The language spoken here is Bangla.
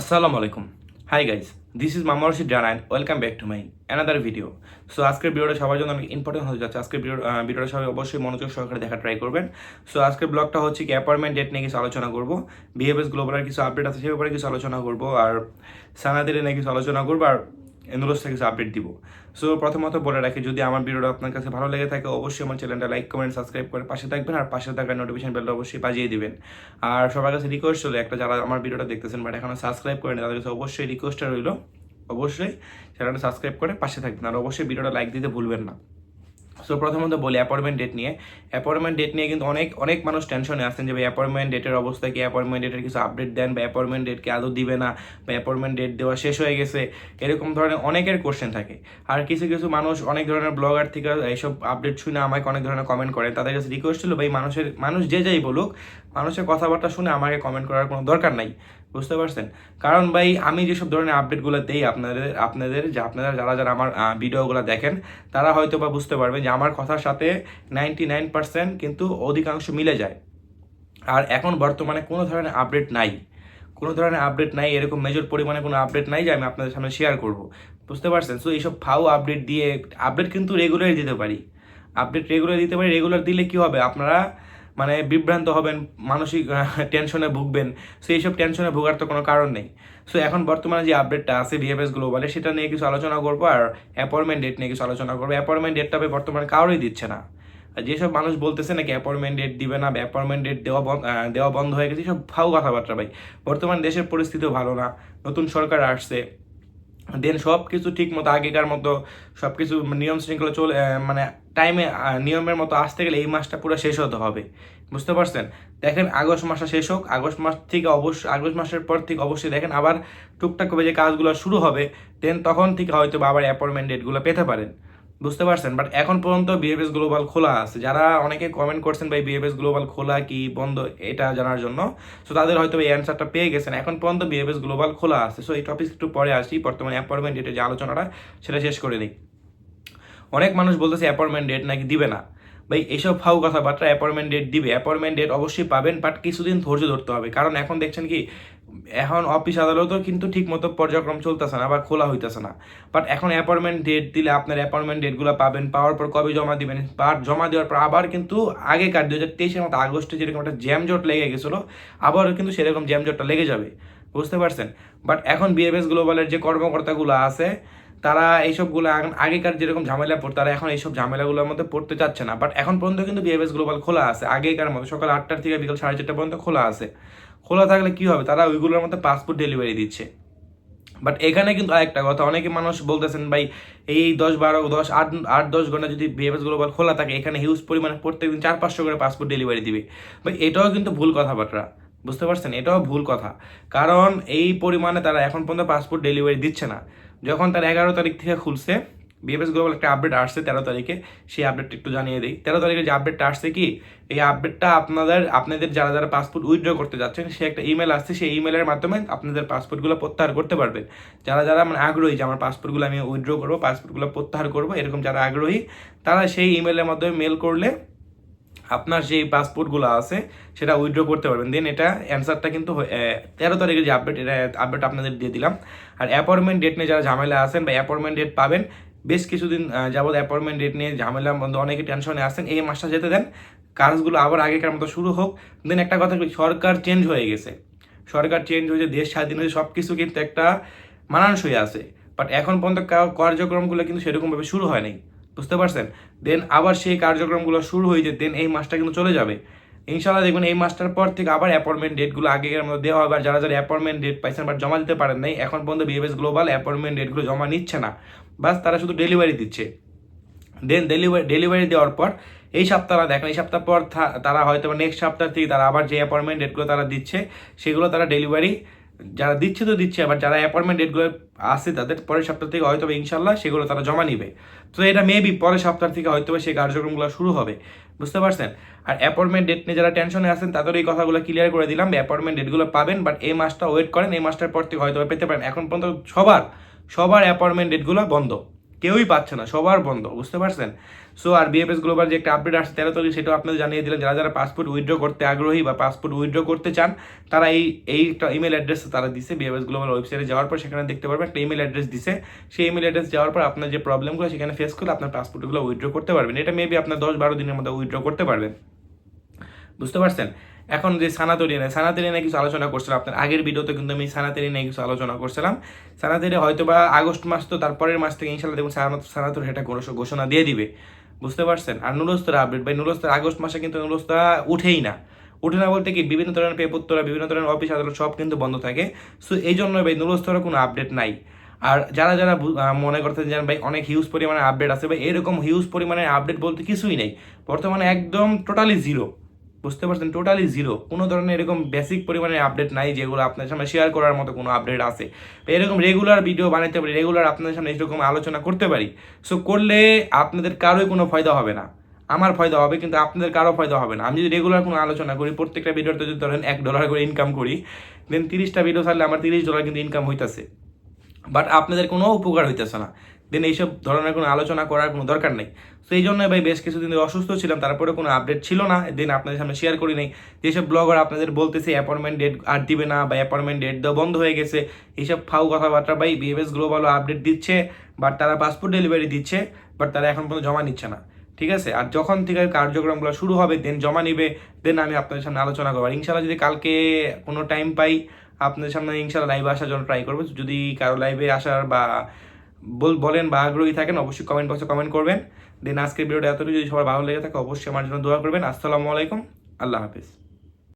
আসসালামু আলাইকুম। High guys this is Mama Rashid and welcome back to my another video so আজকের ভিডিওটা সবার জন্য অনেক ইম্পর্টেন্ট হতে যাচ্ছে। আজকের ভিডিও ভিডিওটা সবাই অবশ্যই মনোযোগ সহকারে দেখা ট্রাই করবেন। সো আজকের ব্লগটা হচ্ছে কি অ্যাপয়েন্টমেন্ট ডেট নিয়ে কিছু আলোচনা করব। বিএফএস গ্লোবালের কিছু আপডেট আছে, সে ব্যাপারে কিছু আলোচনা করব। আর সানাদের নিয়ে কিছু আলোচনা করব। আর এনুরোস থেকে আপডেট দিব। সো প্রথমত বলে রাখি, যদি আমার ভিডিওটা আপনার কাছে ভালো লেগে থাকে, অবশ্যই আমার চ্যানেলটা লাইক কমেন্ট সাবস্ক্রাইব করে পাশে থাকবেন, আর পাশে থাকা নোটিফিকেশন বেলটা অবশ্যই বাজিয়ে দিবেন। আর সবার কাছে রিকোয়েস্ট হলো একটা যারা আমার ভিডিওটা দেখতেছেন বাট এখনও সাবস্ক্রাইব করেন, তাদের কাছে অবশ্যই রিকোয়েস্টটা রইল। অবশ্যই চ্যানেলটা সাবস্ক্রাইব করে পাশে থাকবেন, আর অবশ্যই ভিডিওটা লাইক দিতে ভুলবেন না। সো প্রথমত বলি অ্যাপয়েন্টমেন্ট ডেট নিয়ে। অ্যাপয়েন্টমেন্ট ডেট নিয়ে কিন্তু অনেক অনেক মানুষ টেনশনে আসছেন যে, ভাই অ্যাপয়েন্টমেন্ট ডেটের অবস্থা কি? অ্যাপয়েন্টমেন্ট ডেটের কিছু আপডেট দেন বা অ্যাপয়েন্টমেন্ট ডেটকে আদৌ দিবে না বা অ্যাপয়েন্টমেন্ট ডেট দেওয়া শেষ হয়ে গেছে। এরকম ধরনের অনেকের কোশ্চেন থাকে। আর কিছু কিছু মানুষ, অনেক ধরনের ব্লগার থেকে এইসব আপডেট শুনে আমাকে অনেক ধরনের কমেন্ট করেন। তাদের কাছে রিকোয়েস্ট ছিল, ভাই, মানুষের, মানুষ যে যাই বলুক, মানুষের কথাবার্তা শুনে আমাকে কমেন্ট করার কোনো দরকার নাই। বুঝতে পারছেন? কারণ ভাই, আমি যেসব ধরনের আপডেটগুলো দেই আপনাদের আপনাদের, যে আপনারা যারা যারা আমার ভিডিওগুলো দেখেন, তারা হয়তো বা বুঝতে পারবেন যে আমার কথার সাথে নাইনটি নাইন পার্সেন্ট কিন্তু অধিকাংশ মিলে যায়। আর এখন বর্তমানে কোনো ধরনের আপডেট নাই। কোনো ধরনের আপডেট নাই, এরকম মেজর পরিমাণে কোনো আপডেট নাই যে আমি আপনাদের সামনে শেয়ার করব। বুঝতে পারছেন? সো এইসব ফাউ আপডেট দিয়ে আপডেট কিন্তু রেগুলার দিতে পারি। আপডেট রেগুলার দিতে পারি রেগুলার দিলে কি হবে? আপনারা মানে বিভ্রান্ত হবেন, মানসিক টেনশনে ভুগবেন সো এইসব টেনশনে ভোগার তো কোনো কারণ নেই। সো এখন বর্তমানে যে আপডেটটা আছে বিএফএস গ্লোবালে সেটা নিয়ে কিছু আলোচনা করব আর অ্যাপয়েন্টমেন্ট ডেট নিয়ে কিছু আলোচনা করব। অ্যাপয়েন্টমেন্ট ডেটটা বর্তমানে কারোই দিচ্ছে না। যেসব মানুষ বলতেছে নাকি অ্যাপয়েন্টমেন্ট ডেট দিবে না অ্যাপয়েন্টমেন্ট ডেট দেওয়া দেওয়া বন্ধ হয়ে গেছে, সব ফাউ কথাবার্তা ভাই। বর্তমান দেশের পরিস্থিতিও ভালো না, নতুন সরকার আসছে। দেন সব কিছু ঠিক মতো আগেকার মতো সব কিছু নিয়ম শৃঙ্খলা চলে মানে টাইমে নিয়মের মতো আসতে গেলে এই মাসটা পুরো শেষ হতে হবে। বুঝতে পারছেন? দেখেন, আগস্ট মাসটা শেষ হোক, আগস্ট মাস থেকে অবশ্যই আগস্ট মাসের পর থেকে অবশ্যই দেখেন আবার টুকটাক করে যে কাজগুলো শুরু হবে দেন তখন থেকে হয়তো আবার অ্যাপয়েন্টমেন্ট ডেটগুলো পেতে পারেন। বুঝতে পারছেন? বাট এখন পর্যন্ত বিএফএস গ্লোবাল খোলা আছে। যারা অনেকে কমেন্ট করছেন, ভাই বিএফএস গ্লোবাল খোলা কি বন্ধ? এটা জানার জন্য। সো তাদের হয়তো এই অ্যান্সারটা পেয়ে গেছেন। এখন পর্যন্ত বিএফএস গ্লোবাল খোলা আছে। সো এই টপিক একটু পরে আসি। বর্তমানে অ্যাপয়েন্টমেন্ট ডেটের যে আলোচনাটা, সেটা শেষ করে দিই। অনেক মানুষ বলতেছে অ্যাপয়েন্টমেন্ট ডেট নাকি দিবে না। ভাই, এইসব ফাউ কথাবার্তা অ্যাপয়েন্টমেন্ট ডেট দিবে। অ্যাপয়েন্টমেন্ট ডেট অবশ্যই পাবেন বাট কিছুদিন ধৈর্য ধরতে হবে। কারণ এখন দেখছেন কি, এখন অফিস আদালতও কিন্তু ঠিক মতো পর্যায়ক্রম চলতেছে না বা খোলা হইতেছে না। বাট এখন অ্যাপয়েন্টমেন্ট ডেট দিলে আপনার অ্যাপয়েন্টমেন্ট ডেটগুলো পাবেন, পাওয়ার পর কবে জমা দিবেন আর জমা দেওয়ার পর আবার কিন্তু আগেকার দু হাজার তেইশের মতো আগস্টে যেরকম একটা জ্যামজট লেগে গেছিল, আবারও কিন্তু সেরকম জ্যামজটটা লেগে যাবে। বুঝতে পারছেন? বাট এখন বিএফএস গ্লোবালের যে কর্মকর্তাগুলো আছে তারা এইসবগুলো আগ- আগেকার যেরকম ঝামেলা পড়তো তারা এখন এইসব ঝামেলাগুলোর মধ্যে পড়তে চাচ্ছে না। বাট এখন পর্যন্ত কিন্তু বিএফএস গ্লোবাল খোলা আছে। আগেকার মতো সকাল আটটার থেকে বিকাল সাড়ে চারটা পর্যন্ত খোলা আছে। খোলা থাকলে কি হবে? তারা ওইগুলোর মধ্যে পাসপোর্ট ডেলিভারি দিচ্ছে। বাট এখানে কিন্তু আরেকটা কথা, অনেকে মানুষ বলতেছেন, ভাই, এই দশ বারো, দশ আট আট, দশ ঘণ্টা যদি বিএফএস গ্লোবাল খোলা থাকে, এখানে হিউজ পরিমাণে প্রত্যেকদিন চার, পাঁচশো করে পাসপোর্ট ডেলিভারি দিবে। ভাই, এটাও কিন্তু ভুল কথাবার্তা। বুঝতে পারছেন? এটাও ভুল কথা। কারণ এই পরিমাণে তারা এখন পর্যন্ত পাসপোর্ট ডেলিভারি দিচ্ছে না। যখন তার এগারো তারিখ থেকে খুলছে বিএফএস গ্লোবাল একটা আপডেট আসছে তেরো তারিখে, সেই আপডেটটা একটু জানিয়ে দিই। তেরো তারিখে যে আপডেটটা আসছে কি? এই আপডেটটা আপনাদের আপনাদের যারা যারা পাসপোর্ট উইথড্র করতে যাচ্ছেন, সে একটা ইমেল আসছে, সেই ইমেলের মাধ্যমে আপনাদের পাসপোর্টগুলো প্রত্যাহার করতে পারবেন। যারা যারা মানে আগ্রহী যে আমার পাসপোর্টগুলো আমি উইথড্র করব পাসপোর্টগুলো প্রত্যাহার করব, এরকম যারা আগ্রহী, তারা সেই ইমেলের মাধ্যমে মেল করলে আপনার যে পাসপোর্টগুলো আছে, সেটা উইথড্র করতে পারবেন। দেন এটা অ্যান্সারটা কিন্তু তেরো তারিখের যে আপডেট এটা আপডেট আপনাদের দিয়ে দিলাম। আর অ্যাপয়েন্টমেন্ট ডেট নিয়ে যারা ঝামেলা আছেন বা অ্যাপয়েন্টমেন্ট ডেট পাবেন, বেশ কিছুদিন যাবত অ্যাপয়েন্টমেন্ট ডেট নিয়ে ঝামেলা মধ্যে অনেকে টেনশনে আসেন এই মাসটা যেতে দেন। কাজগুলো আবার আগেকার মতো শুরু হোক। দেন একটা কথা সরকার চেঞ্জ হয়ে গেছে। সরকার চেঞ্জ হয়েছে, দেশ স্বাধীন হয়েছে সব কিছু কিন্তু একটা মানানসই আছে। বাট এখন পর্যন্ত কার্যক্রমগুলো কিন্তু সেরকমভাবে শুরু হয়নি। বুঝতে পারছেন? দেন আবার সেই কার্যক্রমগুলো শুরু হয়েছে দেন এই মাসটা কিন্তু চলে যাবে। ইনশাল্লাহ দেখবেন এই মাসটার পর থেকে আবার অ্যাপয়েন্টমেন্ট ডেটগুলো আগেকার মতো দেওয়া হবে। আর যারা যারা অ্যাপয়েন্টমেন্ট ডেট পাইছেন বাট জমা দিতে পারেন নাই, এখন পর্যন্ত বিএফএস গ্লোবাল অ্যাপয়েন্টমেন্ট ডেটগুলো জমা নিচ্ছে না। বাস তারা শুধু ডেলিভারি দিচ্ছে। দেন ডেলিভারি ডেলিভারি দেওয়ার পর এই সপ্তাহ দেখেন, এই সপ্তাহ পর তারা হয়তো নেক্সট সপ্তাহ থেকে তারা আবার যে অ্যাপয়েন্টমেন্ট ডেটগুলো তারা দিচ্ছে, সেগুলো তারা ডেলিভারি যারা দিচ্ছে তো দিচ্ছে, আবার যারা অ্যাপয়েন্টমেন্ট ডেটগুলো আসে তাদের পরের সপ্তাহ থেকে হয়তো ইনশাল্লাহ সেগুলো তারা জমা নিবে। তো এটা মেবি পরের সপ্তাহ থেকে হয়তো সেই কার্যক্রমগুলো শুরু হবে। বুঝতে পারছেন? আর অ্যাপয়েন্টমেন্ট ডেট নিয়ে যারা টেনশনে আছেন, তাদের এই কথাগুলো ক্লিয়ার করে দিলাম অ্যাপয়েন্টমেন্ট ডেটগুলো পাবেন বাট এই মাসটা ওয়েট করেন, এই মাসটার পর থেকে হয়তো পেতে পারেন। এখন পর্যন্ত সবার সবার অ্যাপয়েন্টমেন্ট ডেটগুলো বন্ধ। কেউই পাচ্ছে না, সবার বন্ধ, বুঝতে পারছেন? সো আর বিএফএস গ্লোবাল যে একটা আপডেট আসছে, তেরো তারিখ সেটাও আপনাদের জানিয়ে দিলেন যারা যারা পাসপোর্ট উইথড্র করতে আগ্রহী বা পাসপোর্ট উইথড্র করতে চান, তারা এই এই একটা ইমেল অ্যাড্রেস তারা দিছে বিএফএস গ্লোবাল ওয়েবসাইটে যাওয়ার পর সেখানে দেখতে পারবেন একটা ইমেল অ্যাড্রেস দিছে। সেই ইমেল অ্যাড্রেস যাওয়ার পর আপনার যে প্রবলেমগুলো সেখানে ফেস করলে আপনার পাসপোর্টগুলো উইথড্র করতে পারবেন। এটা মেবি আপনার দশ বারো দিনের মধ্যে উইথড্র করতে পারবেন। বুঝতে পারছেন? এখন যে সানাতরি নিয়ে সানাতরি নিয়ে কিছু আলোচনা করছিলাম আপনার আগের ভিডিওতে কিন্তু আমি সানাতরি নিয়ে কিছু আলোচনা করছিলাম। সানাতরি হয়তো বা আগস্ট মাস তো তারপরের মাস থেকে ইনশাল্লাহ দেখুন সানাতরি সেটা ঘোষ- ঘোষণা দিয়ে দিবে। বুঝতে পারছেন? আর নুরস্তরা আপডেট ভাই নুরস্তরা আগস্ট মাসে কিন্তু নুরস্তরা উঠেই না। উঠে না বলতে কি, বিভিন্ন ধরনের পেপত্তরা বিভিন্ন ধরনের অফিস, আদালত সব কিন্তু বন্ধ থাকে। সো এই জন্য ভাই নুরস্তরা কোনো আপডেট নাই। আর যারা যারা মনে করতে যান ভাই অনেক হিউজ পরিমাণে আপডেট আছে, ভাই এরকম হিউজ পরিমাণে আপডেট বলতে কিছুই নেই। বর্তমানে একদম টোটালি জিরো বুঝতে পারছেন? টোটালি জিরো কোনো ধরনের এরকম বেসিক পরিমাণে আপডেট নাই যেগুলো আপনার সামনে শেয়ার করার মতো কোনো আপডেট আছে। এরকম রেগুলার ভিডিও বানাতে পারি রেগুলার আপনাদের সামনে এরকম আলোচনা করতে পারি। সো করলে আপনাদের কারোই কোনো ফায়দা হবে না। আমার ফায়দা হবে, কিন্তু আপনাদের কারও ফায়দা হবে না। আমি যদি রেগুলার কোনো আলোচনা করি, প্রত্যেকটা ভিডিওতে যদি ধরেন এক ডলার করে ইনকাম করি দেন তিরিশটা ভিডিও ছাড়লে আমার তিরিশ ডলার কিন্তু ইনকাম হইতেছে। বাট আপনাদের কোনো উপকার হইতেছে না। দেন এইসব ধরনের কোনো আলোচনা করার কোনো দরকার নেই। তো এই জন্য ভাই বেশ কিছুদিন অসুস্থ ছিলাম তারপরে কোনো আপডেট ছিল না। দেন আপনাদের সামনে শেয়ার করি নাই। যেসব ব্লগার আপনাদের বলতেছে অ্যাপয়েন্টমেন্ট ডেট আর দিবে না বা অ্যাপয়েন্টমেন্ট ডেট দেওয়া বন্ধ হয়ে গেছে, এইসব ফাউ কথাবার্তা ভাই বিএফএস গ্লোবালও আপডেট দিচ্ছে বাট তারা পাসপোর্ট ডেলিভারি দিচ্ছে বাট তারা এখন পর্যন্ত জমা নিচ্ছে না। ঠিক আছে? আর যখন থেকে কার্যক্রমগুলো শুরু হবে দেন জমা নিবে দেন আমি আপনাদের সামনে আলোচনা করব। আর ইনশাল্লাহ যদি কালকে কোনো টাইম পাই, আপনাদের সামনে ইনশাল্লাহ লাইভে আসার জন্য ট্রাই করব। যদি কারও লাইভে আসার বা বলেন বা আগ্রহী থাকেন, অবশ্যই কমেন্ট বক্সে কমেন্ট করবেন। দেন আজকের ভিডিওটা এতটুকু যদি সবার ভালো লেগে থাকে, অবশ্যই আমার জন্য দোয়া করবেন। আসসালামু আলাইকুম। আল্লাহ হাফিজ।